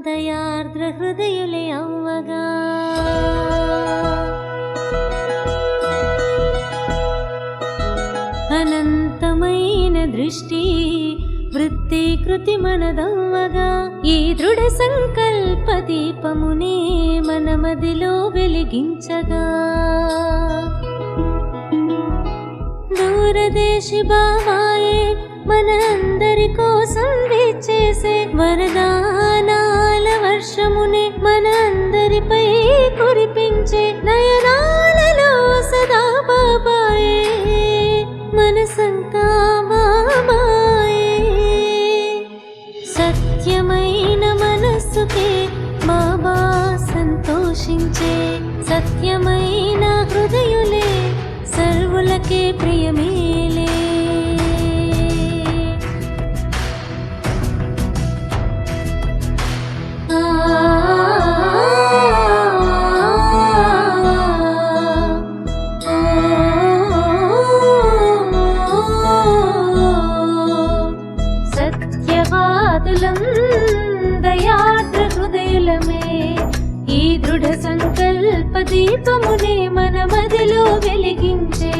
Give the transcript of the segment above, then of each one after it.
దయార్ద్ర హృదయులే అవ్వగా అనంతమైన దృష్టి వృత్తి కృతి మనదవ్వగా ఈ దృఢ సంకల్ప దీపమునే మన మదిలో వెలిగించగా. దూరదేశి బాబాయే మనసుకే బాబా సంతోషించే సత్యమైన హృదయులే సర్వులకే ప్రియమే. బలమే ఈ దృఢ సంకల్ప దీపమునే మన మదిలో వెలిగించే.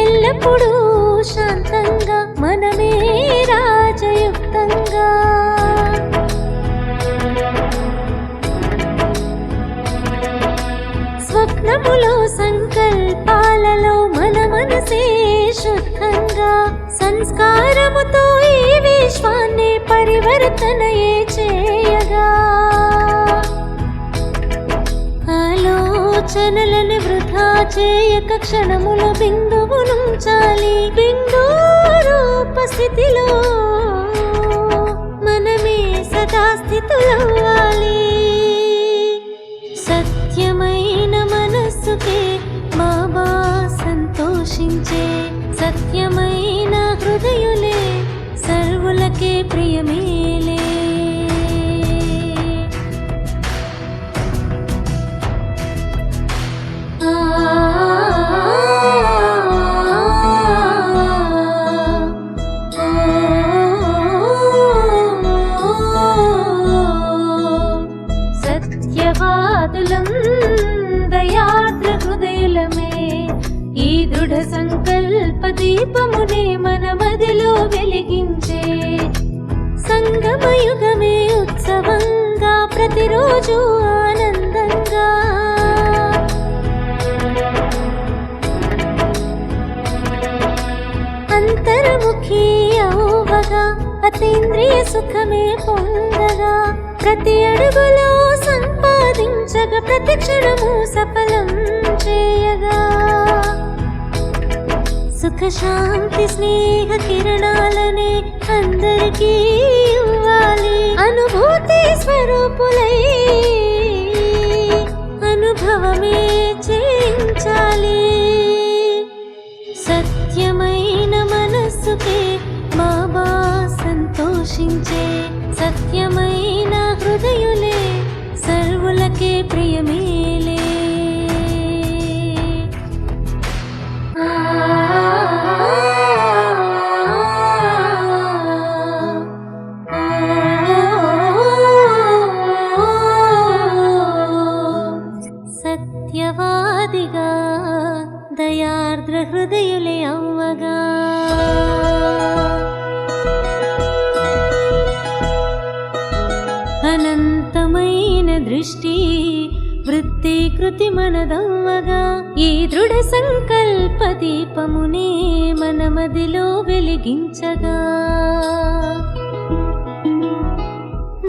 ఎల్లప్పుడూ శాంతంగా మనమే రాజయుక్తంగా. స్వప్నములో సంకల్పాలలో మన మనసే శుద్ధంగా. సంస్కారముతో ఈ విశ్వాన్ని పరివర్తనయే. ఆలోచనలను వృధా చేయక క్షణముల బిందువునుంచాలి బిందు రూపస్థితిలో మనమే సదా స్థితులవ్వాలి. సత్యమైన మనస్సుకే బాబా సంతోషించే సత్యమైన హృదయులే సర్వులకే ప్రియమే. దృఢ సంకల్ప దీపమునే మన మదిలో వెలిగించే సంగమయుగమే ఉత్సవంగా ప్రతిరోజు ఆనందంగా. అంతర్ముఖి అవ్వగా అతీంద్రియ సుఖమే పొందగా ప్రతి అడుగులో సంపాదించగా ప్రతి క్షణము సఫలం చేయగా. సుఖ శాంతి స్నేహ కిరణాలనే అందరికీ ఇవ్వాలి. అనుభూతి స్వరూపులై అనుభవమే చేయించాలి. సత్యమైన మనస్సుకే బాబా సంతోషించే సత్యమైన హృదయులే సర్వులకే ప్రియమే దయార్ద్ర అవ్వగా. అనంతమైన దృష్టి వృత్తి కృతి మనదవ్వగా. ఈ దృఢ సంకల్ప దీపమునే మన మదిలో వెలిగించగా.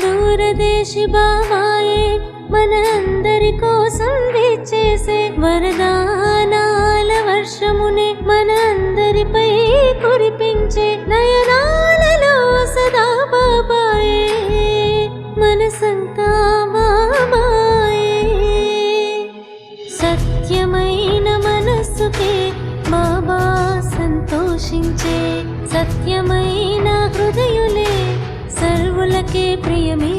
దూరదేశి బాబాయే మన అందరి కోసం వేచేసే వరదా. అందరిపై కురిపించే నయనాలలో సదా బాబాయే మనసంతా బాబాయే. సత్యమైన మనస్సుకే బాబా సంతోషించే సత్యమైన హృదయులే సర్వులకే ప్రియమి.